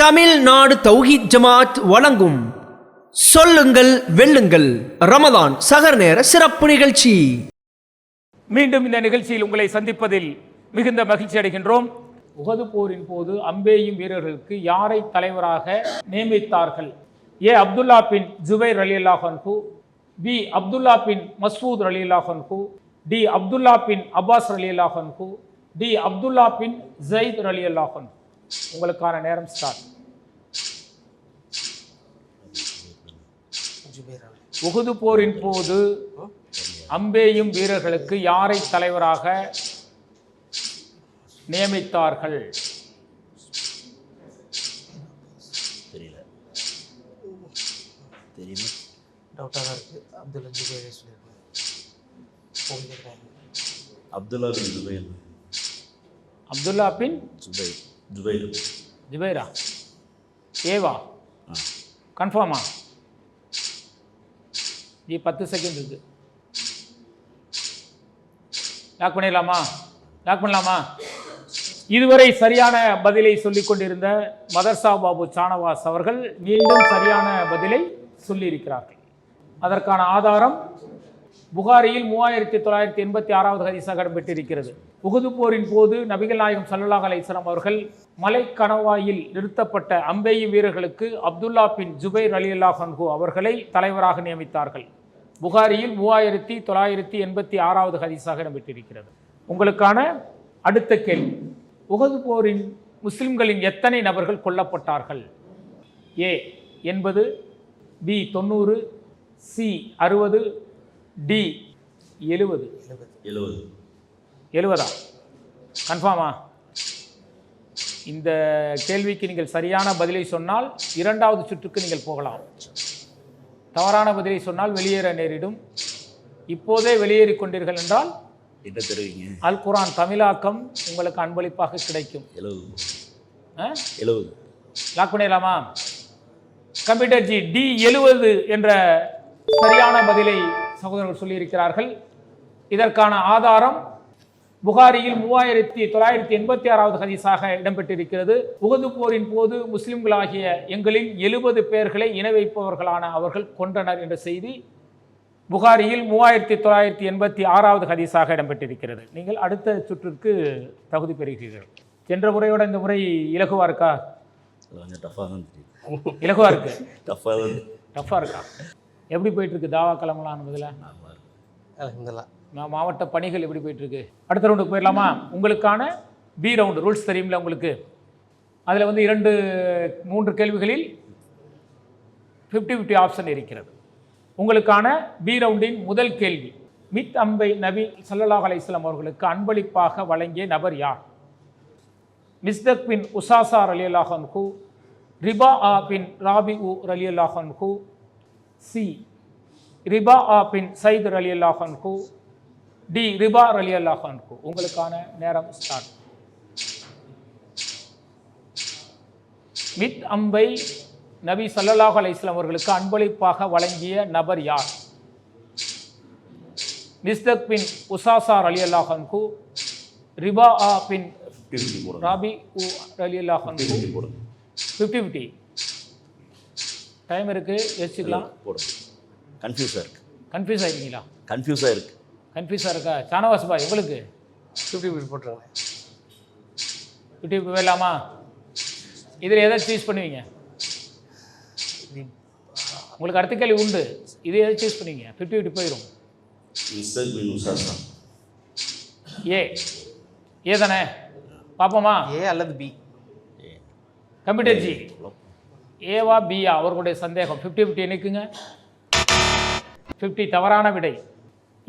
தமிழ்நாடு தௌஹீத் ஜமாத் வழங்கும் சொல்லுங்கள் வெல்லுங்கள். ரமதான் சகர் நேர சிறப்பு நிகழ்ச்சி. மீண்டும் இந்த நிகழ்ச்சியில் உங்களை சந்திப்பதில் மிகுந்த மகிழ்ச்சி அடைகின்றோம். உகது போரின் போது அம்பேயும் வீரர்களுக்கு யாரை தலைவராக நியமித்தார்கள்? ஏ அப்துல்லா பின் ஜுபைர் அலி அல்லாஹன்ஹு பி அப்துல்லா பின் மஸ்பூத் அலி அல்லாஹன்ஹு டி அப்துல்லா பின் அப்பாஸ் அலி அல்லாஹன்ஹு டி அப்துல்லா பின் ஜயித் அலி அல்லாஹன் உங்களுக்கான நேரம் ஸ்டார்ட் உகுது போரின் போது அம்பேயும் வீரர்களுக்கு யாரை தலைவராக நியமித்தார்கள்? தெரியல. தெரியல. டவுட்டாக இருக்குது அப்துல் ஜுபேரே சொல்லியிருக்காங்க அப்துல்லா பின் ஜுபைர். அப்துல்லா பின் ஜுபைர். ஜுபைர். ஜுபைரா? ஏவா? கன்ஃபார்மா? ஜி பத்து செகண்ட் இருக்கு. லாக் பண்ணிடலாமா? லாக் பண்ணலாமா? இதுவரை சரியான பதிலை சொல்லிக் கொண்டிருந்த மதர்சா பாபு சானவாஸ் அவர்கள் மீண்டும் சரியான பதிலை சொல்லியிருக்கிறார்கள். அதற்கான ஆதாரம் புகாரியில் மூவாயிரத்தி தொள்ளாயிரத்தி எண்பத்தி ஆறாவது ஹதீஸாக இடம்பெற்றிருக்கிறது உகுது போரின் போது நபிகள் நாயகம் சல்லல்லாஹ் அலைஹிஸ்ஸலாம் அவர்கள் மலை கணவாயில் நிறுத்தப்பட்ட அம்பேயி வீரர்களுக்கு அப்துல்லா பின் ஜுபைர் அலி அல்லாஹன்ஹு அவர்களை தலைவராக நியமித்தார்கள். புகாரியில் மூவாயிரத்தி தொள்ளாயிரத்தி எண்பத்தி ஆறாவது ஹதீஸாக இடம்பெற்றிருக்கிறது. உங்களுக்கான அடுத்த கேள்வி. உகது போரின் முஸ்லிம்களின் எத்தனை நபர்கள் கொல்லப்பட்டார்கள்? ஏ எண்பது பி தொண்ணூறு சி அறுபது டி எழுபது. எழுபது. எழுபதா கன்ஃபார்மா இந்த கேள்விக்கு நீங்கள் சரியான பதிலை சொன்னால் இரண்டாவது சுற்றுக்கு நீங்கள் போகலாம். தவறான பதிலை சொன்னால் வெளியேற நேரிடும். இப்போதே வெளியேறிக் கொண்டீர்கள் என்றால் என்ன தருவீங்க? அல் குரான் தமிழாக்கம் உங்களுக்கு அன்பளிப்பாக கிடைக்கும். எழுபது ஆ? எழுபது லாக் பண்ணிடலாமா? கம்ப்யூட்டர் ஜி டி எழுவது என்ற சரியான பதிலை சகோதரர்கள் சொல்லியிருக்கிறார்கள். இதற்கான ஆதாரம் புகாரியில் மூவாயிரத்தி தொள்ளாயிரத்தி எண்பத்தி ஆறாவது ஹதீஸாக இடம்பெற்றிருக்கிறது. உகது போரின் போது முஸ்லிம்களாகிய எங்களில் எழுபது பேர்களை இணை வைப்பவர்களான அவர்கள் கொன்றனர் என்ற செய்தி புகாரியில் மூவாயிரத்தி தொள்ளாயிரத்தி எண்பத்தி ஆறாவது ஹதீஸாக இடம்பெற்றிருக்கிறது. நீங்கள் அடுத்த சுற்றுக்கு தகுதி பெறுகிறீர்கள். சென்ற முறையோட இந்த முறை இலகுவா இருக்கா? இலகுவா இருக்கு? டஃப்பாக இருக்கா? எப்படி போயிட்டு இருக்கு? தாவா கிளம்பலாம் பதில் ஆமாம் அலமதுல்லா மா- மாவட்ட பணிகள் எப்படி போயிட்டுருக்கு? அடுத்த ரவுண்டுக்கு போயிடலாமா? உங்களுக்கான பி ரவுண்டு ரூல்ஸ் தெரியும்ல உங்களுக்கு? அதில் வந்து இரண்டு மூன்று கேள்விகளில் ஃபிஃப்டி ஃபிஃப்டி ஆப்ஷன் இருக்கிறது. உங்களுக்கான பி ரவுண்டின் முதல் கேள்வி மித் அம்பை நபி ஸல்லல்லாஹு அலைஹி அவர்களுக்கு அன்பளிப்பாக வழங்கிய நபர் யார்? மிஸ்தக் பின் உசாசார் அலி அல்லாஹன்ஹு ரிபா ஆ பின் ராபி உ அலி அல்லாஹன்ஹு சி ரிபா ஆ பின் சைத் அலி அல்லாஹன்ஹு டி ரிபா அலி அல்லாஹன்ஹு உங்களுக்கான நேரம் ஸ்டார்ட் மித் அம்பை நபி ஸல்லல்லாஹு அலைஹி வஸல்லம் அவர்களுக்கு அன்பளிப்பாக வழங்கிய நபர் யார்? மிஸ்தக் பின் உசாசார் அலி அல்லாஹன்ஹு ரிபா ஆ பின் ராபி உ அலி அல்லாஹன்ஹு ஃபிஃப்டி ஃபிஃப்டி டைம் இருக்குது யோசிச்சுக்கலாம். போடுங்க. கன்ஃபியூஸாக இருக்கு. கன்ஃபியூஸ் ஆகிட்டீங்களா கன்ஃபியூஸாக இருக்கு. கன்ஃபியூஸாக இருக்கா? சானவாஸ் பாய் உங்களுக்கு ஃபிஃப்டி ஃபிஃப்டி போட்டுருங்க. ஃபிஃப்டி ஃபிஃப்டி போயிடலாமா? இதில் எதை சூஸ் பண்ணுவீங்க? உங்களுக்கு அடுத்த கேள்வி உண்டு. இது எதை சூஸ் பண்ணுவீங்க? ஃபிஃப்டி ஃபிஃப்டி போயிடும் ஏ ஏ தானே? பார்ப்போமா? ஏ அல்லது பி கம்ப்யூட்டர் ஜி ஏவா பியா அவர்களுடைய சந்தேகம். ஃபிஃப்டி ஃபிஃப்டி நிற்குங்க ஃபிஃப்டி தவறான விடை.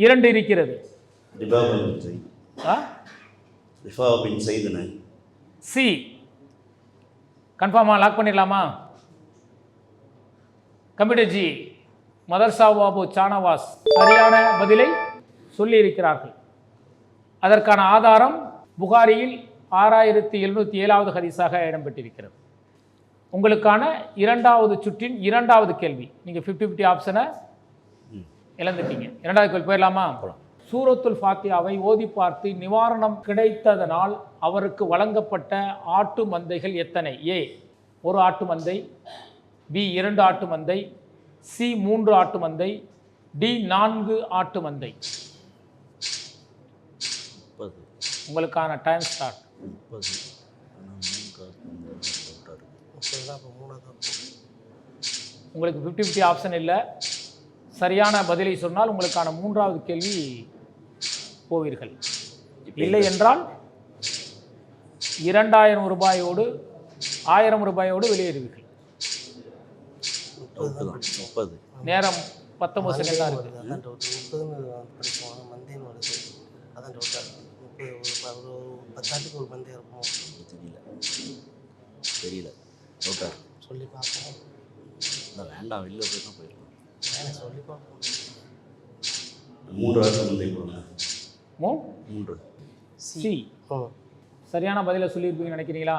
இரண்டு இருக்கிறது. சி கன்ஃபார்மா லாக் பண்ணிடலாமா? கம்ப்யூட்டர் ஜி மதர்சா பாபு சானவாஸ் சரியான பதிலை சொல்லியிருக்கிறார்கள். அதற்கான ஆதாரம் புகாரியில் ஆறாயிரத்தி எழுநூற்றி ஏழாவது ஹதீஸாக இடம்பெற்றிருக்கிறது. உங்களுக்கான இரண்டாவது சுற்றின் இரண்டாவது கேள்வி. நீங்கள் ஃபிஃப்டி ஃபிஃப்டி ஆப்ஷனை இழந்துட்டீங்க. இரண்டாவது கேள்வி போயிடலாமா? சூரத்துல் ஃபாத்தியாவை ஓதி பார்த்து நிவாரணம் கிடைத்ததனால் அவருக்கு வழங்கப்பட்ட ஆட்டு மந்தைகள் எத்தனை? ஏ ஒரு ஆட்டு மந்தை பி இரண்டு ஆட்டு மந்தை சி மூன்று ஆட்டு மந்தை டி நான்கு ஆட்டு மந்தை. உங்களுக்கான டைம் ஸ்டார்ட். உங்களுக்கு ஃபிஃப்டி ஃபிஃப்டி ஆப்ஷன் இல்லை. சரியான பதிலை சொன்னால் உங்களுக்கான மூன்றாவது கேள்வி போவீர்கள். இல்லை என்றால் இரண்டாயிரம் ரூபாயோடு ஆயிரம் ரூபாயோடு வெளியேறுவீர்கள். முப்பது நேரம் பத்தொன்பது செகண்ட் தான் இருக்குது தெரியல. தெரியல. இருக்கு சொல்லி பார்ப்போம். இல்லை வேண்டாம். வெளில போய் தான் மூன்று ஆட்டு மந்தை போடுங்க. மூ? மூன்று. சி. சரியான பதிலை சொல்லியிருப்பீங்கன்னு நினைக்கிறீங்களா?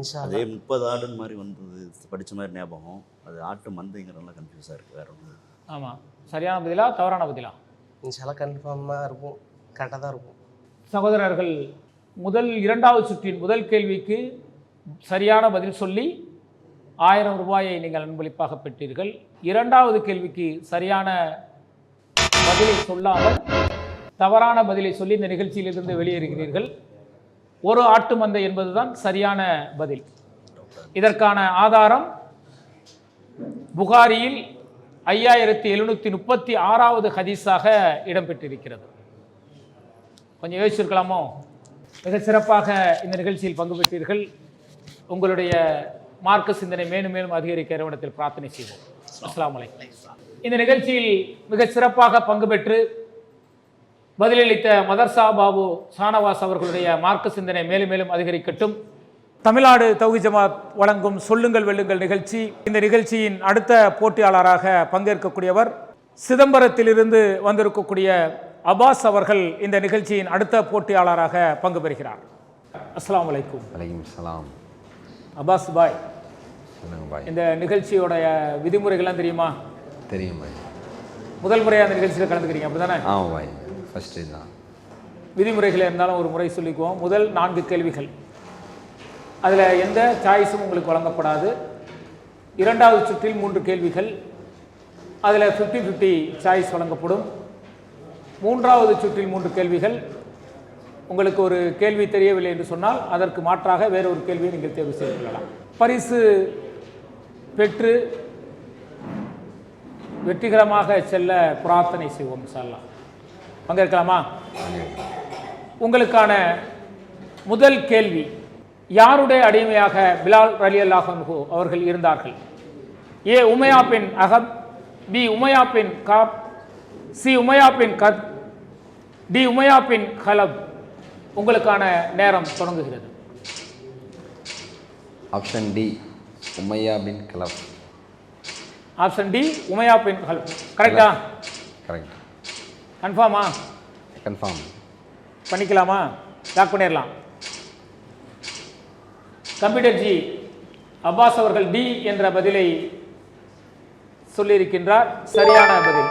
இன்ஷா அதே முப்பது ஆடுன்னு மாதிரி வந்தது படித்த மாதிரி ஞாபகம். அது ஆட்டு மந்தைங்கிறனால கன்ஃபியூஸாக இருக்குது வேற ஒன்று ஆமாம் சரியான பதிலா தவறான பதிலா? இன்ஷால்லாம் கன்ஃபார்மாக இருக்கும் கரெக்டாக தான் இருக்கும். சகோதரர்கள் முதல் இரண்டாவது சுற்றின் முதல் கேள்விக்கு சரியான பதில் சொல்லி ஆயிரம் ரூபாயை நீங்கள் அன்பளிப்பாக பெற்றீர்கள். இரண்டாவது கேள்விக்கு சரியான பதிலை சொல்லாமல் தவறான பதிலை சொல்லி இந்த நிகழ்ச்சியிலிருந்து வெளியேறுகிறீர்கள். ஒரு ஆட்டு மந்தை என்பதுதான் சரியான பதில். இதற்கான ஆதாரம் புகாரியில் ஐயாயிரத்தி எழுநூற்றி முப்பத்தி ஆறாவது ஹதீஸாக இடம்பெற்றிருக்கிறது. கொஞ்சம் யோசிச்சிருக்கலாமோ? மிக சிறப்பாக இந்த நிகழ்ச்சியில் பங்கு பெற்றீர்கள். உங்களுடைய மார்க்க சிந்தனை மேலும் மேலும் அதிகரிக்க இறைவனத்தில் பிரார்த்தனை செய்வோம். அலைக்கும். இந்த நிகழ்ச்சியில் மிக சிறப்பாக பங்கு பெற்று பதிலளித்த மதர்சா பாபு ஷானவாஸ் அவர்களுடைய மார்க்க சிந்தனை மேலும் மேலும் அதிகரிக்கட்டும். தமிழ்நாடு தௌஹி ஜமாத் வழங்கும் சொல்லுங்கள் வெல்லுங்கள் நிகழ்ச்சி. இந்த நிகழ்ச்சியின் அடுத்த போட்டியாளராக பங்கேற்கக்கூடியவர் சிதம்பரத்திலிருந்து வந்திருக்கக்கூடிய அபாஸ் அவர்கள் இந்த நிகழ்ச்சியின் அடுத்த போட்டியாளராக பங்கு பெறுகிறார். அலைக்கும். வலைக்கும் சலாம். அபாஸ் பாய். இந்த நிகழ்ச்சியோடைய விதிமுறைகள்லாம் தெரியுமா? தெரியும் பாய் முதல் முறையாக அந்த நிகழ்ச்சியில் கலந்துக்கிறீங்க அப்படிதானே? ஆமாம் பாய் ஃபஸ்ட்டு தான். விதிமுறைகள் இருந்தாலும் ஒரு முறை சொல்லிக்குவோம். முதல் நான்கு கேள்விகள். அதில் எந்த சாய்ஸும் உங்களுக்கு வழங்கப்படாது. இரண்டாவது சுற்றில் மூன்று கேள்விகள். அதில் ஃபிஃப்டி ஃபிஃப்டி சாய்ஸ் வழங்கப்படும். மூன்றாவது சுற்றில் மூன்று கேள்விகள். உங்களுக்கு ஒரு கேள்வி தெரியவில்லை என்று சொன்னால் அதற்கு மாற்றாக வேறு ஒரு கேள்வியை நீங்கள் தேர்வு செய்து கொள்ளலாம். பரிசு பெற்று வெற்றிகரமாக செல்ல பிரார்த்தனை செய்வோம் சொல்லலாம் பங்கேற்கலாமா? உங்களுக்கான முதல் கேள்வி யாருடைய அடிமையாக பிலால் அலி அல்லாஹன்ஹு அவர்கள் இருந்தார்கள்? ஏ உமையா பின் அகப் பி உமையா பின் காப் சி உமையா பின் கத் டி உமையா பின் ஹலப் உங்களுக்கான நேரம் தொடங்குகிறது. Option D. உமையா பின் கலப். ஆப்ஷன் டி உமையா பின் ஹலப் கரெக்டா கரெக்ட் கன்ஃபார்மா கன்ஃபார்ம் பண்ணிக்கலாமா? லாக் பண்ணிடலாம். கம்ப்யூட்டர் ஜி அப்பாஸ் அவர்கள் டி என்ற பதிலை சொல்லியிருக்கின்றார். சரியான பதில்.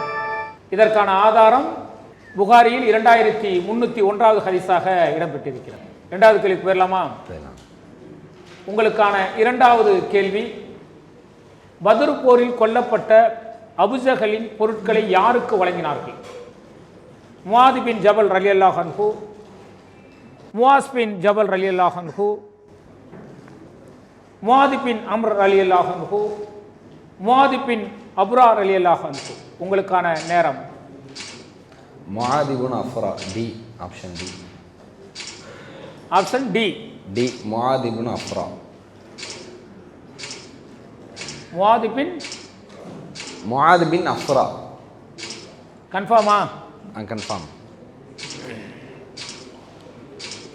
இதற்கான ஆதாரம் புகாரியில் இரண்டாயிரத்தி முன்னூற்றி ஒன்றாவது ஹரிசாக இடம்பெற்றிருக்கிறது. இரண்டாவது கேள்விக்கு போயிடலாமா. உங்களுக்கான இரண்டாவது கேள்வி. பத்ர் போரில் கொல்லப்பட்ட அபுஜஹலின் பொருட்களை யாருக்கு வழங்கினார்கள்? முவாதி பின் ஜபல் ரலி அல்லாஹன்ஹு முவாஸ் பின் ஜபல் ரலி அல்லாஹன்ஹு முவாதி பின் அம்ர் அலி அல்லாஹன்ஹு முவாதி பின் அப்ரார் அலி அல்லாஹன்ஹு உங்களுக்கான நேரம். முஆதிபுன் Afra D option D option D D முஆதிபுன் அஃப்ரா முவாதி பின் முஆத் பின் அஃப்ரா கன்ஃபார்மா. கன்ஃபார்ம்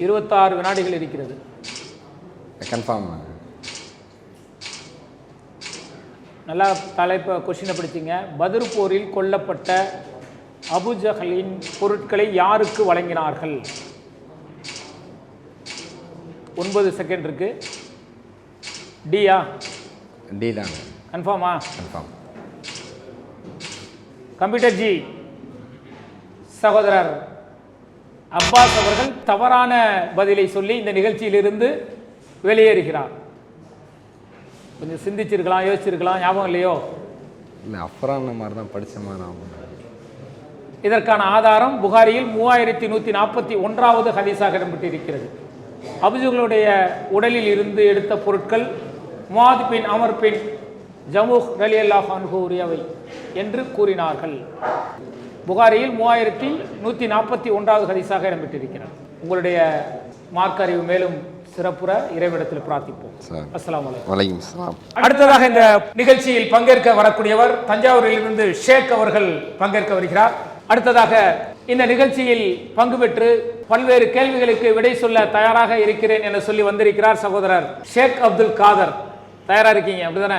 இருபத்தாறு வினாடிகள் இருக்கிறது. கன்ஃபார்ம். நல்லா தலைப்பை கொஷினை படிச்சிங்க. பத்ர் போரில் கொல்லப்பட்ட அபுஜஹலின் பொருட்களை யாருக்கு வழங்கினார்கள்? ஒன்பது செகண்ட் இருக்கு. டியா டி தான். கன்ஃபார்மா கன்ஃபார்ம் கம்ப்யூட்டர் ஜி சகோதரர் அப்பாஸ் அவர்கள் தவறான பதிலை சொல்லி இந்த நிகழ்ச்சியிலிருந்து வெளியேறுகிறார். கொஞ்சம் சிந்திச்சிருக்கலாம் யோசிச்சிருக்கலாம். ஞாபகம் இல்லையோ? இல்லை அஃப்ரான் மாதிரி தான் படித்த மாதிரி இதற்கான ஆதாரம் புகாரியில் மூவாயிரத்தி நூற்றி நாற்பத்தி ஒன்றாவது ஹதீஸாக இடம்பெற்றிருக்கிறது. அபுஜுகளுடைய உடலில் இருந்து எடுத்த பொருட்கள் முவாத் பின் அமர் பின் ஜமுஹ் ரலி அல்லாஹ் அன்ஹு உரியவை என்று கூறினார்கள். புகாரியில் மூவாயிரத்தி நூற்றி நாற்பத்தி ஒன்றாவது ஹதீஸாக இடம்பெற்றிருக்கிறது. உங்களுடைய மார்க்க அறிவு மேலும் சிறப்புற இறைவிடத்தில் பிரார்த்திப்போம். அலைக்கும். வலைக்கும் அடுத்ததாக இந்த நிகழ்ச்சியில் பங்கேற்க வரக்கூடியவர் தஞ்சாவூரில் இருந்து ஷேக் அவர்கள் பங்கேற்க வருகிறார். அடுத்ததாக இந்த நிகழ்ச்சியில் பங்கு பெற்று பல்வேறு கேள்விகளுக்கு விடை சொல்ல தயாராக இருக்கிறேன் என சொல்லி வந்திருக்கிறார் சகோதரர் ஷேக் அப்துல் காதர். தயாரா இருக்கீங்க? அப்படிதானே?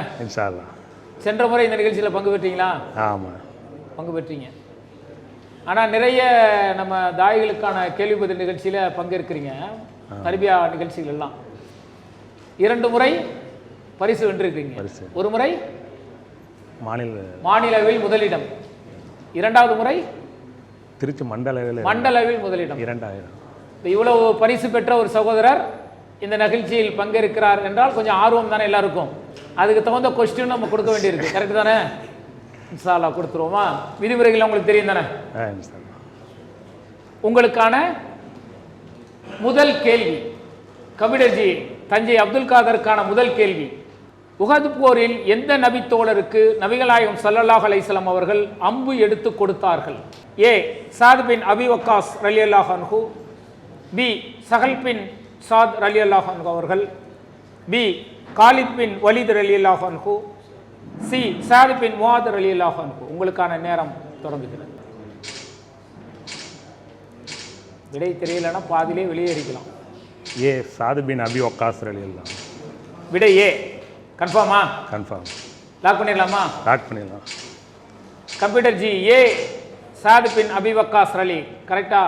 சென்ற முறை இந்த நிகழ்ச்சியில் பங்கு பெற்றீங்களா? ஆமாம் பங்கு பெற்றீங்க. ஆனால் நிறைய நம்ம தாய்களுக்கான கேள்வி பதில் நிகழ்ச்சியில் பங்கேற்கிறீங்க. தர்பியா நிகழ்ச்சிகள் எல்லாம். இரண்டு முறை பரிசு வென்றிருக்கீங்க பரிசு. ஒரு முறை மாநில மாநிலவில் முதலிடம். இரண்டாவது முறை திருச்சி மண்டல மண்டலவில் முதலிடம். இரண்டாயிரம். இப்ப இவ்வளவு பரிசு பெற்ற ஒரு சகோதரர் இந்த நிகழ்ச்சியில் பங்கேற்கிறார் என்றால் கொஞ்சம் ஆர்வம் தானே எல்லாருக்கும். அதுக்கு தகுந்த கொஸ்டின் நம்ம கொடுக்க வேண்டியிருக்கு. கரெக்ட் தானே? இன்ஷால்லா கொடுத்துருவோமா? விதிமுறைகள் உங்களுக்கு தெரியும் தானே. உங்களுக்கான முதல் கேள்வி. கபிடர்ஜி தஞ்சை அப்துல் காதருக்கான முதல் கேள்வி. உகது போரில் எந்த நபி தோழருக்கு நபிகளாயம் ஸல்லல்லாஹு அலைஹி வஸல்லம் அவர்கள் அம்பு எடுத்து கொடுத்தார்கள்? ஏ. சாத் பின் அபி வக்காஸ் ரலியல்லாஹு அன்ஹு. பி. சஹல் பின் சாத் ரலியல்லாஹு அன்ஹு அவர்கள். பி. காலித் பின் வலித் ரலியல்லாஹு அன்ஹு. சி. சாத் பின் முவாத் ரலியல்லாஹு அன்ஹு. உங்களுக்கான நேரம் தொடங்குகிறது. விடை தெரியலன்னா பாதியிலே வெளியேறிக்கலாம். ஏ. சாது பின் அபி ஒக்காஸ் எல்லாம் விடை ஏ. கன்ஃபார்மா கன்ஃபார்ம் லாக் பண்ணிடலாமா? லாக் பண்ணிடலாம். Computer ji A Saad bin Abi Waqqas அலி கரெக்டா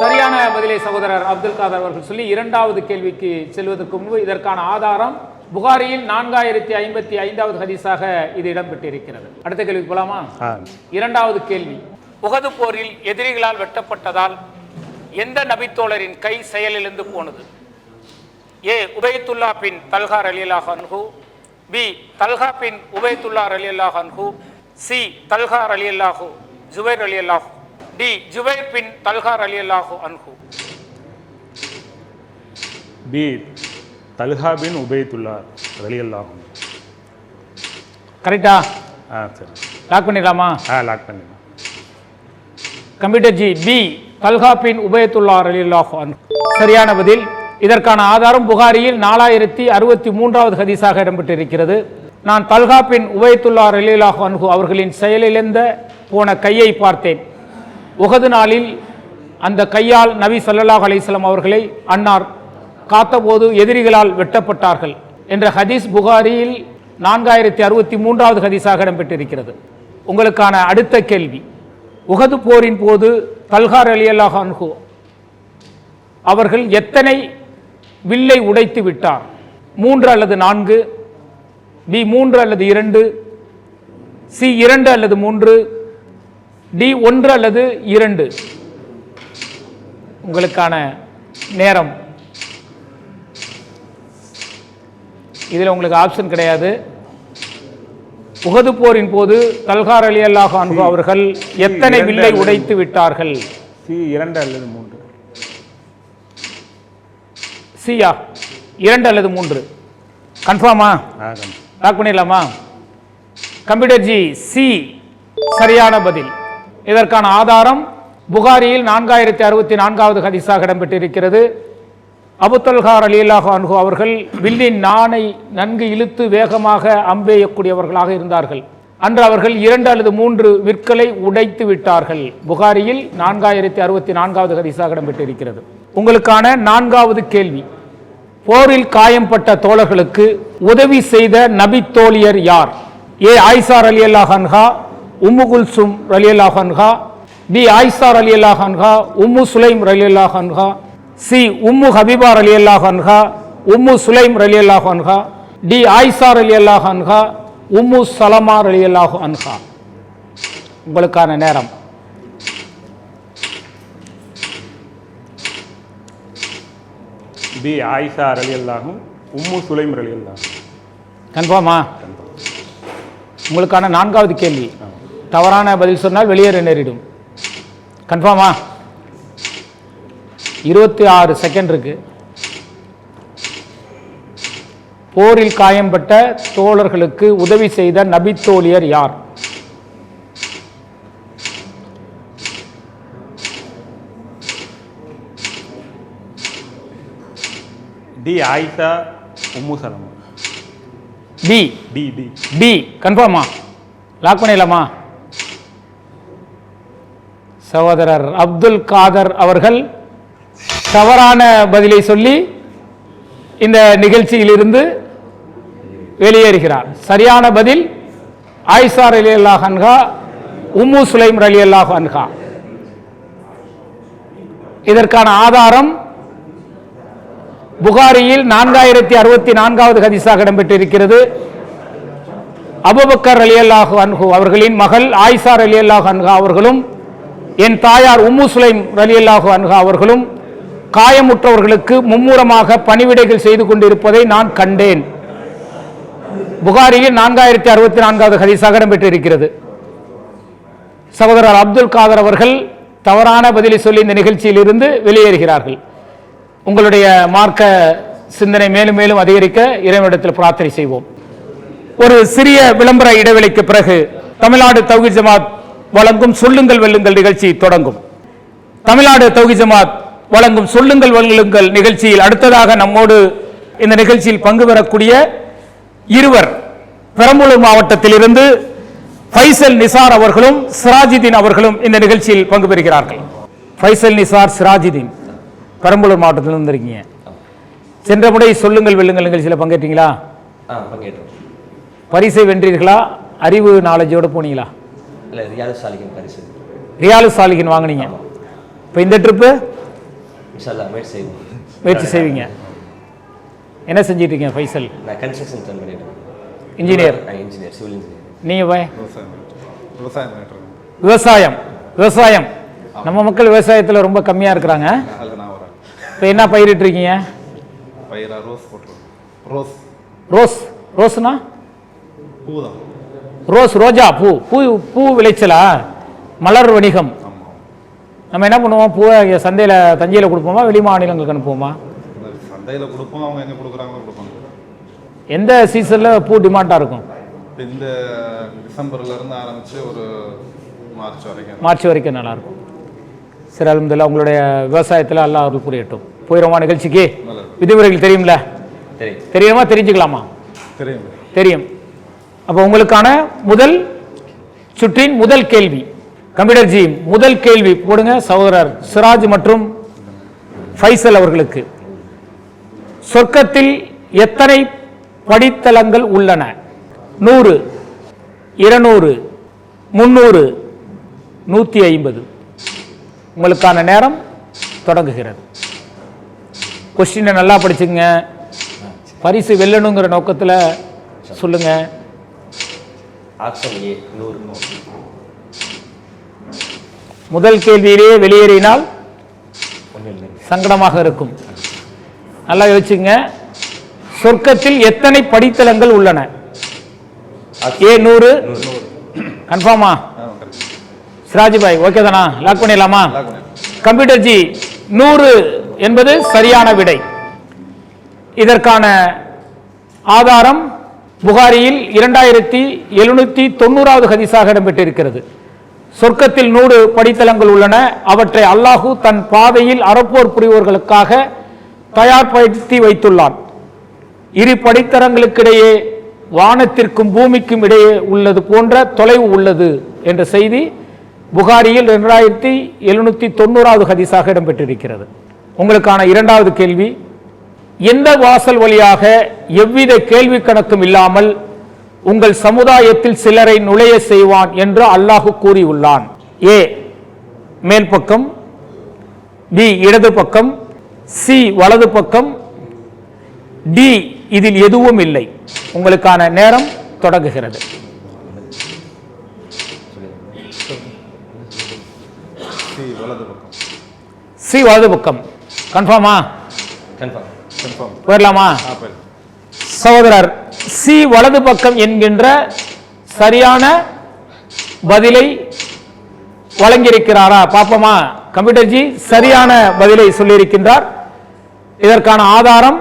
சரியான பதிலை சகோதரர் அப்துல் காதர் அவர்கள் சொல்லி இரண்டாவது கேள்விக்கு செல்வதற்கு முன்பு இதற்கான ஆதாரம் புகாரியில் நான்காயிரத்தி ஐம்பத்தி ஐந்தாவது ஹதீஸாக இது இடம்பெற்றிருக்கிறது. அடுத்த கேள்விக்கு போலாமா? இரண்டாவது கேள்வி. உகது போரில் எதிரிகளால் வெட்டப்பட்டதால் எந்த நபித்தோழரின் கை செயலிழந்து போனது? ஏ உபயத்துல்லா பின் தல்ஹார் அலியல்லாஹ் அன்ஹு. பி தல்ஹா பின் உபயத்துல்லா அலியல்லாஹ் அன்ஹு. சி தல்ஹார் அலியல்லாஹு ஜுபைர் அலியல்லாஹு டி ஜுபைர் பின் தல்ஹார் அலியல்லாஹு அன்ஹு. பி தல்ஹா பின் உபயத்துல்லார் ரலியல்லாஹும் கரெக்டா? ஆ சரி. லாக் பண்ணிடலாமா? ஆ லாக் பண்ணிடலாம். Computer ji B Talha bin Ubaidullah அலியல்லாஹு அன்ஹு. சரியான பதில். இதற்கான ஆதாரம் புகாரியில் நாலாயிரத்தி அறுபத்தி மூன்றாவது ஹதீஸாக இடம்பெற்றிருக்கிறது. நான் தல்ஹா உபயத்துல்லா அலியல்லாஹு அன்ஹு அவர்களின் செயலிழந்த போன கையை பார்த்தேன். உகது நாளில் அந்த கையால் நபி சல்லாஹ் அலிஸ்லாம் அவர்களை அன்னார் காத்தபோது எதிரிகளால் வெட்டப்பட்டார்கள் என்ற ஹதீஸ் புகாரியில் நான்காயிரத்தி அறுபத்தி மூன்றாவது ஹதீஸாக இடம்பெற்றிருக்கிறது. உங்களுக்கான அடுத்த கேள்வி உகது போரின் போது தல்கார் அலி அல்லாஹ் அன்ஹு அவர்கள் எத்தனை வில்லை உடைத்து விட்டார். மூன்று அல்லது நான்கு பி மூன்று அல்லது இரண்டு சி இரண்டு அல்லது மூன்று டி ஒன்று அல்லது இரண்டு. உங்களுக்கான நேரம். இதில் உங்களுக்கு ஆப்ஷன் கிடையாது. உகது போரின் போது தல்கார் அலி அல்லாஹ் அவர்கள் எத்தனை வில்லை உடைத்து விட்டார்கள்? சி இரண்டு அல்லது மூன்று. சியா இரண்டு அல்லது மூன்று. கன்ஃபார்மா லாக் பண்ணிடலாமா? கம்ப்யூட்டர் ஜி சி சரியான பதில். இதற்கான ஆதாரம் புகாரியில் நான்காயிரத்தி அறுபத்தி நான்காவது ஹதீஸாக இடம்பெற்றிருக்கிறது. அபுத்தல்கார் அலியல்லாஹு அன்ஹு அவர்கள் வில்லின் நாணை நன்கு இழுத்து வேகமாக அம்பெய்யக்கூடியவர்களாக இருந்தார்கள். அன்று அவர்கள் இரண்டு அல்லது மூன்று விற்களை உடைத்து விட்டார்கள். புகாரியில் நான்காயிரத்தி அறுபத்தி நான்காவது ஹதீஸாக இடம்பெற்றிருக்கிறது. உங்களுக்கான நான்காவது கேள்வி. போரில் காயம்பட்ட தோழர்களுக்கு உதவி செய்த நபி தோழியர் யார்? ஏ ஆயிசார் அலி அல்லாஹ் அன்ஹா உம்மு குல்சும் அலி அல்லாஹ் அன்ஹா பி ஆயிசார் அலி அல்லாஹ் அன்ஹா உம்மு சுலைம் அலி அல்லாஹ் அன்ஹா சி உம்மு ஹபீபார் அலி அல்லாஹ் உம்மு சுலைம் அலி அல்லாஹ் அன்ஹா டி ஆயிசார் அலி அல்லாஹ் அன்ஹா உம்மு சலமார் அலி அல்லாஹ் அன்ஹா. உங்களுக்கான நேரம். பி ஆயிஷா ரலி உம்மு சுலைம் ரலி கன்ஃபார்மா? உங்களுக்கான நான்காவது கேள்வி. தவறான பதில் சொன்னால் வெளியேற நேரிடும். கன்ஃபார்மா? இருபத்தி ஆறு செகண்ட் இருக்கு. போரில் காயம்பட்ட தோழர்களுக்கு உதவி செய்த நபித்தோழியர் யார்? D Aisha Umm Salama? B D D D கன்ஃபார்மா லாக் பண்ணிடலாமா? சகோதரர் அப்துல் காதர் அவர்கள் தவறான பதிலை சொல்லி இந்த நிகழ்ச்சியிலிருந்து வெளியேறுகிறார். சரியான பதில் ஆயிஷா அலி அல்லாஹ் அன்ஹா உம்மு சுலைம் அலி அல்லாஹ் அன்ஹா. இதற்கான ஆதாரம் புகாரியில் நான்காயிரத்தி அறுபத்தி நான்காவது ஹதீஸாக இடம்பெற்றிருக்கிறது. அபுபக்கர் அலி அல்லாஹு அன்ஹு அவர்களின் மகள் ஆயிசார் அலி அல்லாஹு அன்ஹா அவர்களும் என் தாயார் உம்மு சுலைம் அலி அல்லாஹு அன்ஹா அவர்களும் காயமுற்றவர்களுக்கு மும்முரமாக பணிவிடைகள் செய்து கொண்டிருப்பதை நான் கண்டேன். புகாரியில் நான்காயிரத்தி அறுபத்தி நான்காவது ஹதீஸாக இடம்பெற்றிருக்கிறது. சகோதரர் அப்துல் காதர் அவர்கள் தவறான பதிலை சொல்லி இந்த நிகழ்ச்சியில் இருந்து வெளியேறுகிறார்கள். உங்களுடைய மார்க்க சிந்தனை மேலும் மேலும் அதிகரிக்க இறைவனிடத்தில் பிரார்த்தனை செய்வோம். ஒரு சிறிய விளம்பர இடைவெளிக்கு பிறகு தமிழ்நாடு தௌஹீத் ஜமாத் வழங்கும் சொல்லுங்கள் வெல்லுங்கள் நிகழ்ச்சி தொடங்கும். தமிழ்நாடு தௌஹீத் ஜமாத் வழங்கும் சொல்லுங்கள் வெல்லுங்கள் நிகழ்ச்சியில் அடுத்ததாக நம்மோடு இந்த நிகழ்ச்சியில் பங்கு பெறக்கூடிய இருவர். பெரம்பலூர் மாவட்டத்திலிருந்து ஃபைசல் நிசார் அவர்களும் சிராஜிதீன் அவர்களும் இந்த நிகழ்ச்சியில் பங்கு பெறுகிறார்கள். ஃபைசல் நிசார் சிராஜிதீன். பெரம்பலூர் மாவட்டத்தில் வந்திருக்கீங்க சென்ற முறை சொல்லுங்கள் வெல்லுங்கள் நிகழ்ச்சியில் பங்கேற்றீங்களா? பரிசை வென்றீர்களா? அறிவு நாலேஜோட போனீங்களா? இல்லை ரியாது சாலிகின் பரிசு. ரியாலு சாலிகின் வாங்குனீங்க. இப்போ இந்த ட்ரிப்பு? முயற்சி செய்வீங்க. என்ன செஞ்சிட்டு இருக்கீங்க ஃபைசல் நான் கன்ஸ்ட்ரக்ஷன் ரன் பண்ணிட்டேன் இன்ஜினியர் இன்ஜினியர் சிவில் இன்ஜினியர் நீங்கள் போய் விவசாயம் விவசாயம் விவசாயம். நம்ம மக்கள் விவசாயத்தில் ரொம்ப கம்மியாக இருக்கிறாங்க. இப்போ என்ன பயிரிட்டு இருக்கீங்க? பயிரா ரோஸ் ரோஸ். ரோஸ். ரோஸ்னா? பூ தான் ரோஸ் ரோஜா பூ. பூ பூ விளைச்சலா? மலர் வணிகம். நம்ம என்ன பண்ணுவோம்? பூவை சந்தையில் தஞ்சையில் கொடுப்போமா? வெளி மாநிலங்களுக்கு அனுப்புவோமா? சந்தையில் கொடுப்போம். அவங்க எங்கே கொடுக்குறாங்களோ கொடுப்பாங்க. எந்த சீசனில் பூ டிமாண்டாக இருக்கும்? இந்த டிசம்பர்ல இருந்து ஆரம்பிச்சு ஒரு மார்ச் வரைக்கும். மார்ச் வரைக்கும் நல்லாயிருக்கும் சரி அலமதுல்லா உங்களுடைய விவசாயத்தில் எல்லாம் அருள் புரியட்டும். போயிடுமா நிகழ்ச்சிக்கு. விதிமுறைகள் தெரியும்ல? தெரியும். தெரியுமா தெரிஞ்சுக்கலாமா? தெரியும். தெரியும். அப்போ உங்களுக்கான முதல் சுற்றின் முதல் கேள்வி. கம்ப்யூட்டர் ஜி முதல் கேள்வி போடுங்க சகோதரர் சிராஜ் மற்றும் ஃபைசல் அவர்களுக்கு. சொர்க்கத்தில் எத்தனை படித்தளங்கள் உள்ளன? நூறு இருநூறு முந்நூறு நூற்றி ஐம்பது. உங்களுக்கான நேரம் தொடங்குகிறது. கொஸ்டினை நல்லா படிச்சுங்க பரிசு வெல்லணுங்கிற நோக்கத்தில் சொல்லுங்க. ஆப்ஷன் ஏ நூறு முதல் கேள்வியிலேயே வெளியேறினால் சங்கடமாக இருக்கும். நல்லா யோசிச்சுங்க சொர்க்கத்தில் எத்தனை படித்தளங்கள் உள்ளன? ஏ நூறு. கன்ஃபார்மா சிராஜிபாய் ஓகே தானா? லாக் பண்ணிடலாமா? கம்ப்யூட்டர் ஜி நூறு என்பது சரியான விடை. இதற்கான ஆதாரம் புகாரியில் இரண்டாயிரத்தி எழுநூத்தி தொண்ணூறாவது ஹதீஸாக இடம்பெற்றிருக்கிறது. சொர்க்கத்தில் நூறு படித்தளங்கள் உள்ளன. அவற்றை அல்லாஹு தன் பாதையில் அறப்போர் புரிவோர்களுக்காக தயார்படுத்தி வைத்துள்ளான். இரு படித்தரங்களுக்கிடையே வானத்திற்கும் பூமிக்கும் இடையே உள்ளது போன்ற தொலைவு உள்ளது என்ற செய்தி புகாரியில் இரண்டாயிரத்தி எழுநூத்தி தொண்ணூறாவது ஹதீஸாக இடம்பெற்றிருக்கிறது. உங்களுக்கான இரண்டாவது கேள்வி எந்த வாசல் வழியாக எவ்வித கேள்வி கணக்கும் இல்லாமல் உங்கள் சமுதாயத்தில் சிலரை நுழைய செய்வான் என்று அல்லாஹு கூறியுள்ளான். ஏ மேல் பக்கம் பி இடது பக்கம் சி வலது பக்கம் டி இதில் எதுவும் இல்லை. உங்களுக்கான நேரம் தொடங்குகிறது சி வலது பக்கம் சி வலது பக்கம். கன்ஃபார்மா கன்ஃபார்ம் கன்ஃபார்ம் போயிடலாமா? சகோதரர் சி வலது பக்கம் என்கின்ற சரியான பதிலை வழங்கியிருக்கிறாரா? பாப்போமா கம்ப்யூட்டர் ஜி சரியான பதிலை சொல்லியிருக்கின்றார். இதற்கான ஆதாரம்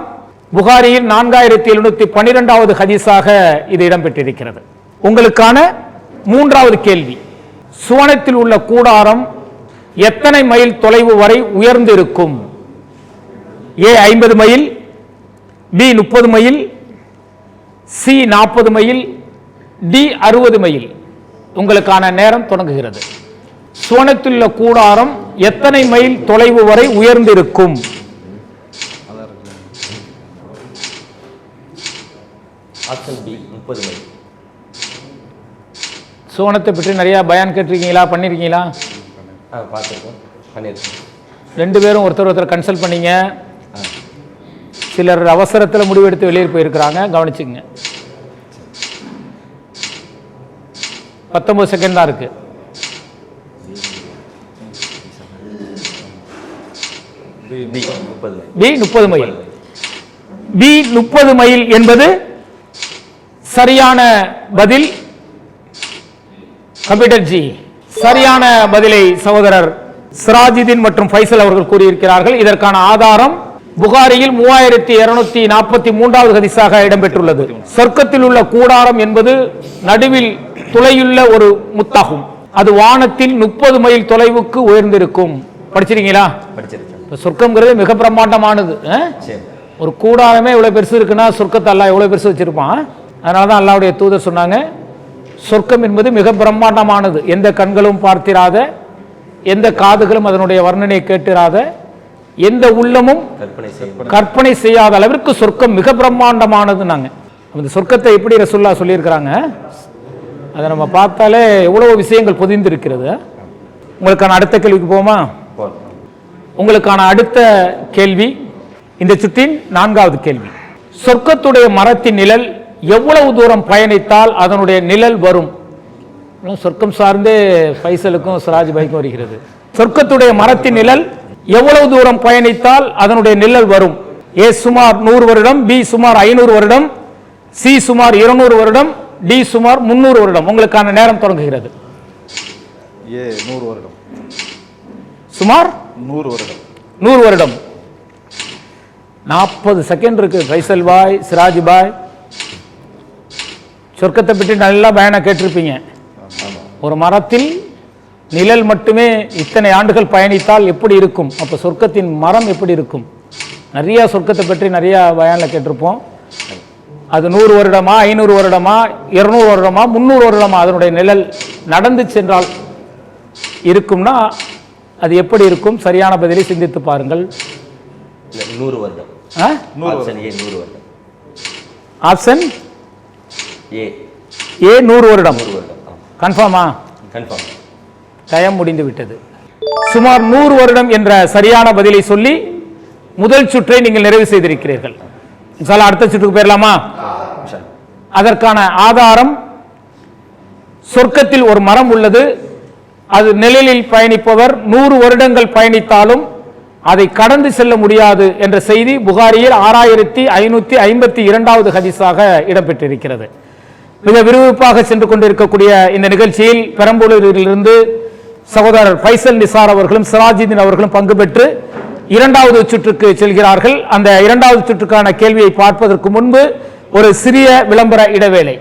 புகாரியில் நான்காயிரத்தி எழுநூத்தி பன்னிரெண்டாவது ஹதீஸாக இது இடம்பெற்றிருக்கிறது. உங்களுக்கான மூன்றாவது கேள்வி. சுவனத்தில் உள்ள கூடாரம் எத்தனை மைல் தொலைவு வரை உயர்ந்திருக்கும்? ஏ ஐம்பது மைல் பி முப்பது மைல் சி நாற்பது மைல் டி அறுபது மைல். உங்களுக்கான நேரம் தொடங்குகிறது. சுவனத்தில் உள்ள கூடாரம் எத்தனை மைல் தொலைவு வரை உயர்ந்திருக்கும்? சுவனத்தை பற்றி நிறைய பயான் கேட்டிருக்கீங்களா? பண்ணிருக்கீங்களா? பார்த்துருக்கோம். பண்ணியிருக்கோம் ரெண்டு பேரும் ஒருத்தர் ஒருத்தர் கன்சல்ட் பண்ணீங்க. சிலர் அவசரத்தில் முடிவெடுத்து வெளியே போயிருக்கிறாங்க. கவனிச்சுங்க பத்தொன்பது செகண்ட் தான் இருக்கு. பி முப்பது மைல். பி முப்பது மைல். பி முப்பது மைல் என்பது சரியான பதில். கம்ப்யூட்டர் ஜி சரியான பதிலை சகோதரர் சிராஜுதீன் மற்றும் ஃபைசல் அவர்கள் கூறியிருக்கிறார்கள். இதற்கான ஆதாரம் புகாரியில் மூவாயிரத்தி இருநூத்தி நாற்பத்தி மூன்றாவது ஹதீஸாக இடம்பெற்றுள்ளது. சொர்க்கத்தில் உள்ள கூடாரம் என்பது நடுவில் துளையுள்ள ஒரு முத்தாகும். அது வானத்தில் முப்பது மைல் தொலைவுக்கு உயர்ந்திருக்கும். படிச்சிருக்கீங்களா? சொர்க்கம்ங்கிறது மிக பிரம்மாண்டமானது ஒரு கூடாரமே இவ்வளவு பெருசு இருக்குன்னா சொர்க்கத்தை அல்லாஹ் எவ்வளவு பெருசு வச்சிருப்பான். அதனால தான் அல்லாஹ்வுடைய தூதர் சொன்னாங்க சொர்க்கம் என்பது மிக பிரம்மாண்டமானது. எந்த கண்களும் பார்த்திராத எந்த காதுகளும் அதனுடைய வர்ணனையை கேட்டிராத எந்த உள்ளமும் கற்பனை செய்ய கற்பனை செய்யாத அளவிற்கு சொர்க்கம் மிக பிரம்மாண்டமானது நாங்க அந்த சொர்க்கத்தை எப்படி ரசுல்லா சொல்லியிருக்கிறாங்க? அதை நம்ம பார்த்தாலே எவ்வளவு விஷயங்கள் பொதிந்து இருக்கிறது உங்களுக்கான அடுத்த கேள்விக்கு போமா உங்களுக்கான அடுத்த கேள்வி இந்த சுற்றின் நான்காவது கேள்வி. சொர்க்கத்துடைய மரத்தின் நிழல் எவ்வளவு தூரம் பயணித்தால் அதனுடைய நிழல் வரும்? சொர்க்கம் சார்ந்தே ஃபைசலுக்கும் சிராஜ் பைக்கும் வருகிறது. சொர்க்கத்துடைய மரத்தின் நிழல் எவ்வளவு தூரம் பயணித்தால் அதனுடைய நிழல் வரும்? ஏ சுமார் நூறு வருடம் பி சுமார் ஐநூறு வருடம் சி சுமார் இருநூறு வருடம் டி சுமார் முன்னூறு வருடம். உங்களுக்கான நேரம் தொடங்குகிறது. ஏ நூறு வருடம். சுமார் நூறு வருடம். நூறு வருடம். நாற்பது செகண்ட் இருக்கு. ஃபைசல் பாய் சிராஜ் பாய் சொர்க்கத்தை பற்றி நல்லா பயணம் கேட்டிருப்பீங்க. ஒரு மரத்தில் நிழல் மட்டுமே இத்தனை ஆண்டுகள் பயணித்தால் எப்படி இருக்கும்? அப்போ சொர்க்கத்தின் மரம் எப்படி இருக்கும்? நிறைய சொர்க்கத்தை பற்றி நிறைய பயானில் கேட்டிருப்போம். அது நூறு வருடமா ஐநூறு வருடமா இருநூறு வருடமா முந்நூறு வருடமா அதனுடைய நிழல் நடந்து சென்றால் இருக்கும்னா அது எப்படி இருக்கும்? சரியான பதிலை சிந்தித்து பாருங்கள். நூறு வருடம். ஆ? Option A. நூறு வருடம். ஆப்ஷன் ஏ நூறு வருடம் கன்ஃபார்மா? கன்ஃபார்ம். டயம் முடிந்து விட்டது. சுமார் நூறு வருடம் என்ற சரியான பதிலை சொல்லி முதல் சுற்றை நீங்கள் நிறைவு செய்திருக்கிறீர்கள். அடுத்த சுற்றுக்கு போயிடலாமா அதற்கான ஆதாரம் சொர்க்கத்தில் ஒரு மரம் உள்ளது. அது நிழலில் பயணிப்பவர் நூறு வருடங்கள் பயணித்தாலும் அதை கடந்து செல்ல முடியாது என்ற செய்தி புகாரியில் ஆறாயிரத்தி ஐநூத்தி ஐம்பத்தி இரண்டாவது ஹதீஸாக இடம்பெற்றிருக்கிறது. மிக விறுவிறுப்பாக சென்று கொண்டிருக்கக்கூடிய இந்த நிகழ்ச்சியில் பெரம்பலூரிலிருந்து சகோதரர் ஃபைசல் நிசார் அவர்களும் சிராஜுதீன் அவர்களும் பங்கு பெற்று இரண்டாவது சுற்றுக்கு செல்கிறார்கள். அந்த இரண்டாவது சுற்றுக்கான கேள்வியை பார்ப்பதற்கு முன்பு ஒரு சிறிய விளம்பர இடைவேளை.